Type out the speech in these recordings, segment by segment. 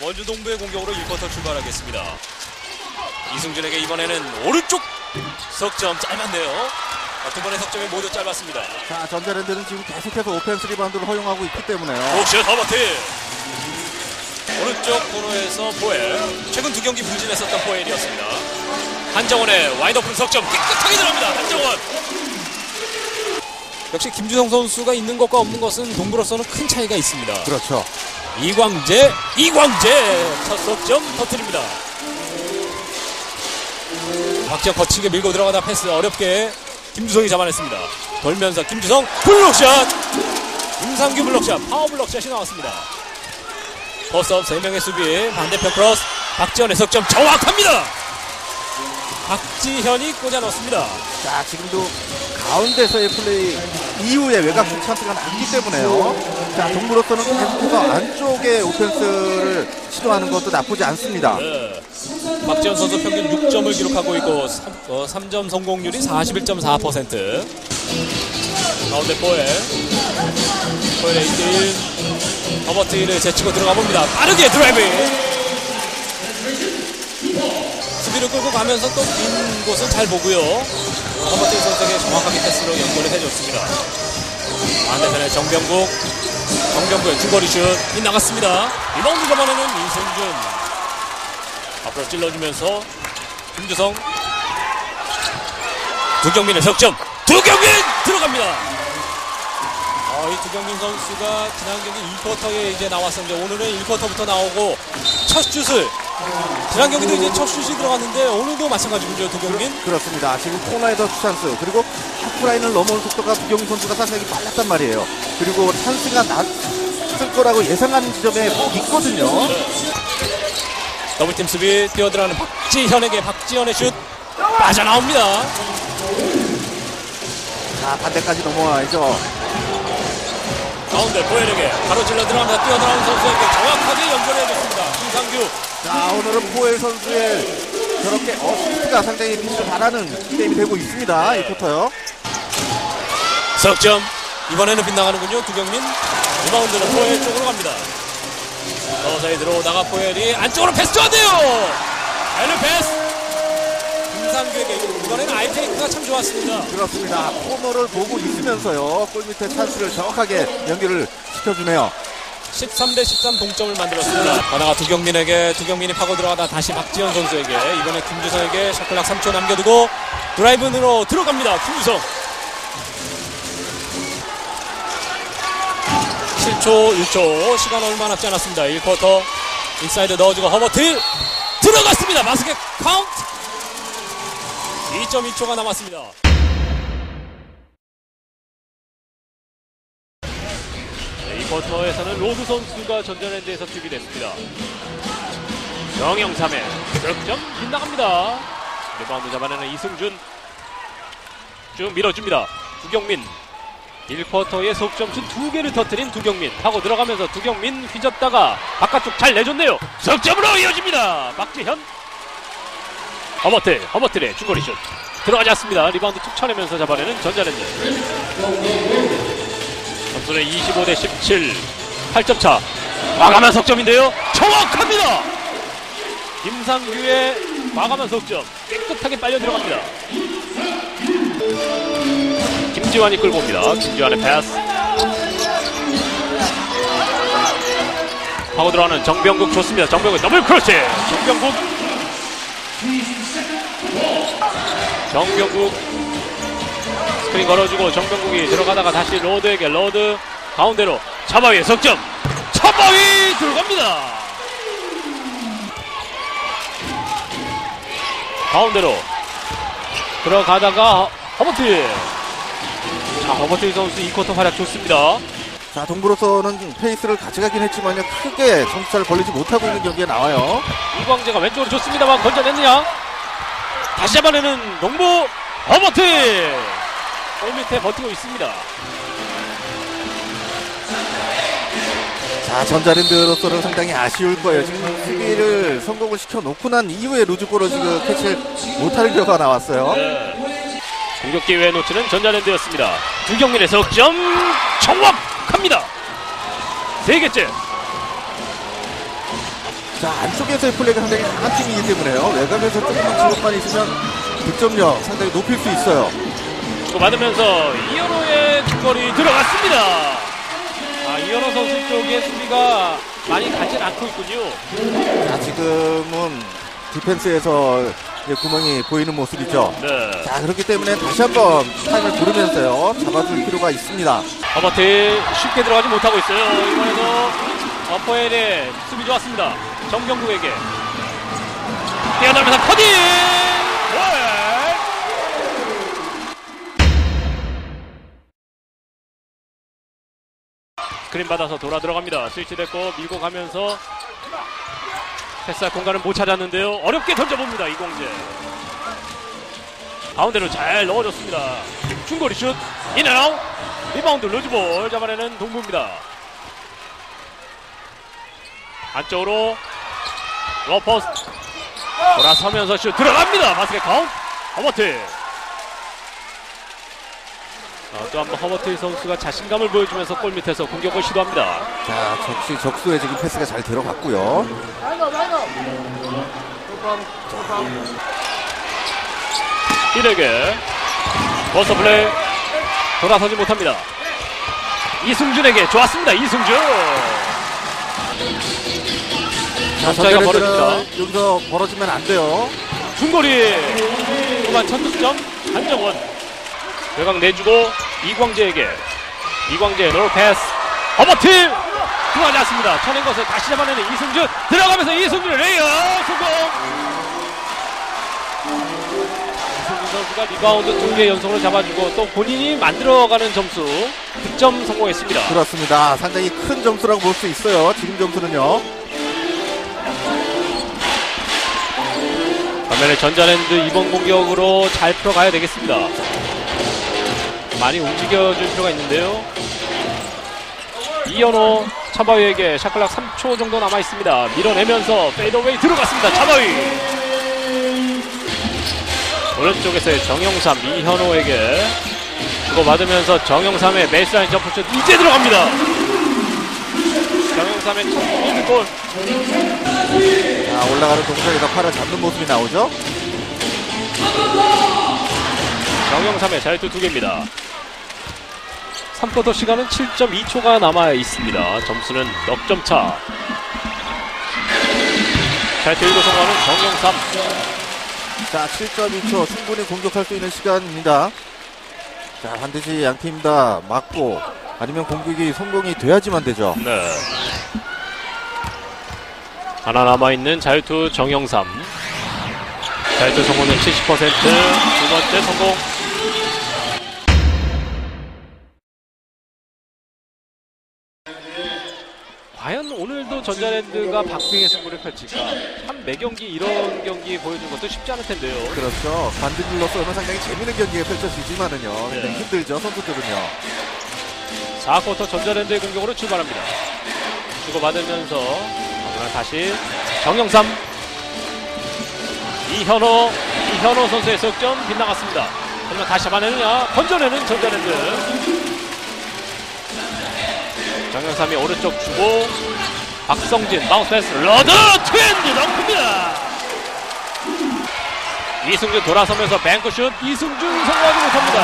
원주 동부의 공격으로 1쿼터 출발하겠습니다. 이승준에게 이번에는 오른쪽 석점 짧았네요. 아, 두 번의 석점이 모두 짧았습니다. 자, 전자랜드는 지금 계속해서 오펜스 리바운드를 허용하고 있기 때문에요. 옥시어 허버트 오른쪽 코너에서 포엘 최근 두 경기 부진했었던 포엘이었습니다. 한정원의 와이드오픈 석점 깨끗하게 들어갑니다. 한정원 역시 김주성 선수가 있는 것과 없는 것은 동부로서는 큰 차이가 있습니다. 그렇죠. 이광재 이광재 첫 석점 터뜨립니다. 박지영 거치게 밀고 들어가다 패스 어렵게 김주성이 잡아냈습니다. 돌면서 김주성 블록샷 임상규 블록샷 파워 블록샷이 나왔습니다. 포스업 3명의 수비 반대편 크로스 박지현의 석점 정확합니다. 박지현이 꽂아 넣습니다. 자, 지금도 가운데서의 플레이 이후에 외곽 슛 찬스가 나기 때문에요. 자, 동부로서는 계속해서 안쪽에 오펜스를 시도하는 것도 나쁘지 않습니다. 네. 박지현 선수 평균 6점을 기록하고 있고 3, 점 성공률이 41.4% 가운데 포엘 포엘의 1대1 허버트를 제치고 들어가 봅니다 빠르게 드라이브 수비를 끌고 가면서 또 빈 곳은 잘 보고요 허버트 선수에게 정확하게 패스로 연결을 해줬습니다. 반대편에 정병국 정병국의 중거리 슛. 빗나갔습니다. 리바운드 잡아내는 이승준. 앞으로 찔러주면서 김주성. 두경민의 석점. 두경민 들어갑니다. 어, 이 두경민 선수가 지난 경기 2쿼터에 이제 나왔었는데 오늘은 1쿼터부터 나오고 첫 슛을 지난 경기도 이제 첫 슛이 들어갔는데 오늘도 마찬가지군요 두경민 그렇습니다. 지금 코너에서 슛 찬스 그리고 하프라인을 넘어온 속도가 부경민 선수가 상당히 빨랐단 말이에요. 그리고 찬스가 났을 거라고 예상하는 지점에 있거든요. 더블팀 수비 뛰어들어가는 박지현에게 박지현의 슛 빠져나옵니다 자, 반대까지 넘어와야죠. 가운데 보엘에게 바로 찔러 들어갑니다 뛰어들어가는 선수에게 정확하게 연결해줬습니다 김상규 자, 오늘은 포엘 선수의 저렇게 어시스트가 상당히 빛을 발하는 게임이 되고 있습니다. 이 쿼터요. 석점 이번에는 빗나가는군요 두경민 리바운드는 포엘 쪽으로 갑니다 서서히 들어오다가 포엘이 안쪽으로 패스 좋은데요 엘리 패스 김상규에게 이번에는 아이테이크가 참 좋았습니다 그렇습니다. 코너를 보고 있으면서요. 골 밑에 찬스를 정확하게 연결을 시켜주네요. 13대 13 동점을 만들었습니다. 하나가 두경민에게 두경민이 파고 들어가다 다시 박지현 선수에게 이번에 김주성에게 샤클락 3초 남겨두고 드라이브로 들어갑니다 김주성. 7초 1초 시간 얼마 남지 않았습니다. 1쿼터 인사이드 넣어주고 허버트 들어갔습니다. 마스켓 카운트! 2.2초가 남았습니다 쿼터에서는 로드 선수가 전자랜드에서 투입됐습니다. 정영삼의 득점 빗나갑니다. 리바운드 잡아내는 이승준 쭉 밀어줍니다. 두경민 1쿼터에 속점슛 두 개를 터뜨린 두경민 하고 들어가면서 두경민 휘졌다가 바깥쪽 잘 내줬네요. 석점으로 이어집니다. 박지현 허버트 허버트의 중거리 슛 들어가지 않습니다. 리바운드 툭 쳐내면서 잡아내는 전자랜드. 점수는 25대 17 8점 차. 마감한 석점인데요. 정확합니다. 김상규의 마감한 석점. 깨끗하게 빨려 들어갑니다. 김지환이 끌고 옵니다. 김지환의 패스. 하고 들어가는 정병국 좋습니다. 정병국 더블 크로스. 정병국. 정병국 스크린 걸어주고 정병국이 들어가다가 다시 로드에게 로드 가운데로 차바위의 석점. 차바위 들어갑니다. 가운데로 들어가다가 허버트 자 허버트 선수 2쿼터 활약 좋습니다. 자, 동부로서는 페이스를 가져가긴 했지만요. 크게 점수차를 벌리지 못하고 있는 경기에 나와요. 이광재가 왼쪽으로 좋습니다만 건져냈느냐? 다시 잡아내는 농부 허버트 골 밑에 버티고 있습니다 자, 전자랜드로서는 상당히 아쉬울 거예요. 지금 수비를 성공을 시켜놓고 난 이후에 루즈볼을 지금 캐치를 못할 결과가 나왔어요. 네. 공격 기회 놓치는 전자랜드였습니다. 두경민의 석점 정확합니다. 세 개째. 자, 안쪽에서의 플레이가 상당히 강한 팀이기 때문에요. 외곽에서 조금만 지역만 있으면 득점력 상당히 높일 수 있어요. 주고받으면서 이현호의 뒷거리 들어갔습니다. 아, 이현호 선수 쪽의 수비가 많이 가진 않고 있군요. 자, 지금은 디펜스에서 구멍이 보이는 모습이죠. 네. 자, 그렇기 때문에 다시 한번 타임을 고르면서요. 잡아줄 필요가 있습니다. 허버트 쉽게 들어가지 못하고 있어요. 이번에도 어퍼엘의 수비 좋았습니다. 정경국에게 뛰어들면서 커딩! 스크린 받아서 돌아 들어갑니다. 스위치 됐고 밀고 가면서 패스할 공간을 못 찾았는데요. 어렵게 던져봅니다. 이공재. 가운데로 잘 넣어줬습니다. 중거리 슛 인앤아웃 리바운드 루즈볼 잡아내는 동부입니다. 안쪽으로 로퍼스 돌아서면서 슛 들어갑니다. 바스켓 카운트 허버트 아, 또 한번 허버트 선수가 자신감을 보여주면서 골 밑에서 공격을 시도합니다. 자, 적시 적수에 지금 패스가 잘 들어갔고요. 힐에게 버서 플레이 돌아서지 못합니다. 이승준에게 좋았습니다. 이승준 자, 점차가 벌어집니다. 여기서 벌어지면 안 돼요. 중거리 후반 첫 득점 한정원 외곽 내주고 이광재에게 이광재 롤 패스 허버트 들어가지 않습니다 쳐낸 것을 다시 잡아내는 이승준 들어가면서 이승준의 레이어 성공 이승준 선수가 리바운드 두 개 연속으로 잡아주고 또 본인이 만들어가는 점수 득점 성공했습니다 그렇습니다. 상당히 큰 점수라고 볼 수 있어요. 지금 점수는요. 반면에 전자랜드 이번 공격으로 잘 풀어가야 되겠습니다. 많이 움직여줄 필요가 있는데요. 이현호 차바위에게 샤클락 3초 정도 남아 있습니다. 밀어내면서 페이더웨이 들어갔습니다. 차바위 오른쪽에서의 정영삼 이현호에게 주고받으면서 정영삼의 베이스라인 점프슛 이제 들어갑니다. 정영삼의 첫 골. 자, 올라가는 동작에서 팔을 잡는 모습이 나오죠. 정영삼의 자유투 두 개입니다. 3쿼터 시간은 7.2초가 남아 있습니다. 점수는 넉 점 차. 자유투 1구 성공하는 정영삼. 자, 7.2초 충분히 공격할 수 있는 시간입니다. 자, 반드시 양 팀 다 맞고 아니면 공격이 성공이 돼야지만 되죠. 네. 하나 남아있는 자유투 정영삼. 자유투 성공은 70%. 두 번째 성공. 전자랜드가 박빙의 승부를 펼칠까? 참 매 경기 이런 경기 보여준 것도 쉽지 않을 텐데요. 그렇죠. 반드빌로서는 상당히 재밌는 경기가 펼쳐지지만은요. 굉장히 네. 힘들죠, 선수들은요. 4쿼터 전자랜드의 공격으로 출발합니다. 주고받으면서 다시 정영삼 이현호 이현호 선수의 석점 빗나갔습니다. 하지만 다시 잡아내느냐 건져내는 전자랜드 정영삼이 오른쪽 주고 박성진 마우스 패스 러드 트렌드 덩크입니다. 이승준 돌아서면서 뱅크슛 이승준 성공하지 못합니다.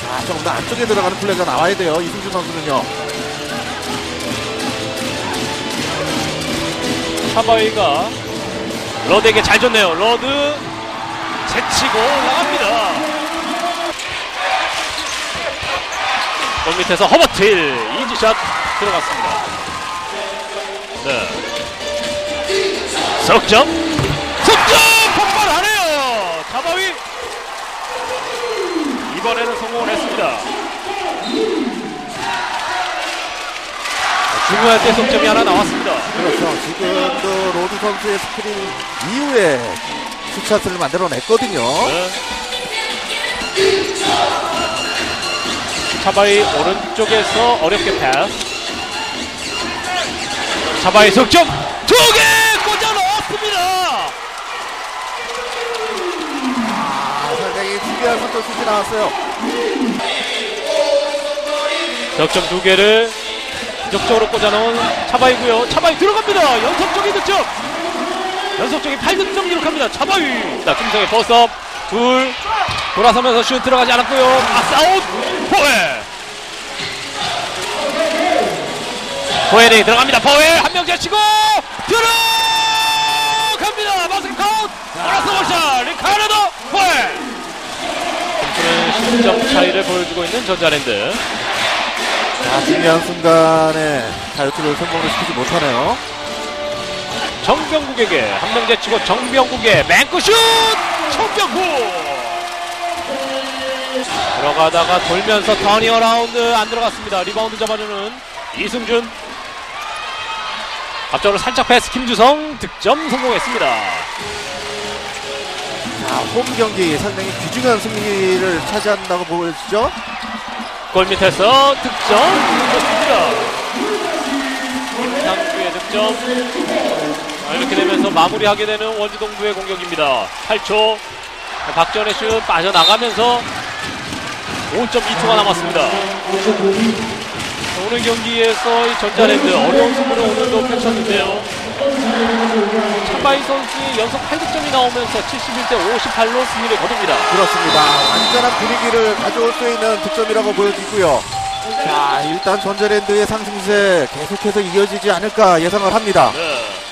자, 조금 더 안쪽에 들어가는 플레이가 나와야 돼요. 이승준 선수는요. 차바이가 러드에게 잘 줬네요. 러드 제치고 올라갑니다. 골 밑에서 허버틸 이지샷 들어갔습니다. 네. 석점 석점 폭발하네요. 차바위 이번에는 성공을 했습니다. 중요할 때 석점이 하나 나왔습니다. 그렇죠. 지금도 로드 선수의 스크린 이후에 슈차트를 만들어냈거든요. 네. 차바이 오른쪽에서 어렵게 패스. 차바이 석점 두 개 꽂아 넣었습니다. 아, 상당히 특이한 선수 슛이 나왔어요. 석점 두 개를 기적적으로 꽂아놓은 차바이고요. 차바이 들어갑니다. 연속적인 득점. 연속적인 8득점 기록합니다. 차바이. 자, 김성의 버스업. 둘. 돌아서면서 슛 들어가지 않았고요. 아싸웃. 포엘. 포엘이 들어갑니다. 포엘 한 명 제치고 들어갑니다. 마스크 카운트. 돌아서 원샷. 리카르도 포엘. 점수는 10점 차이를 보여주고 있는 전자랜드. 자, 중요한 순간에 다이어트를 성공을 시키지 못하네요. 정병국에게 한 명 제치고 정병국의 맹구슛 정병국 들어가다가 돌면서 터니 어 라운드 안 들어갔습니다. 리바운드 잡아주는 이승준. 앞쪽으로 살짝 패스 김주성. 득점 성공했습니다. 자, 홈 경기 상당히 귀중한 승리를 차지한다고 보여지죠. 골 밑에서 득점. 좋습니다 김상주의 득점 자, 이렇게 되면서 마무리하게 되는 원주동부의 공격입니다 8초 박전의 슛 빠져나가면서 5.2초가 남았습니다 오늘 경기에서 이 전자랜드 어려운 승부를 오늘도 펼쳤는데요 차바이 선수의 연속 8득점이 나오면서 71대 58로 승리를 거둡니다 그렇습니다. 완전한 분위기를 가져올 수 있는 득점이라고 보여지고요. 자, 일단 전자랜드의 상승세 계속해서 이어지지 않을까 예상을 합니다. 네.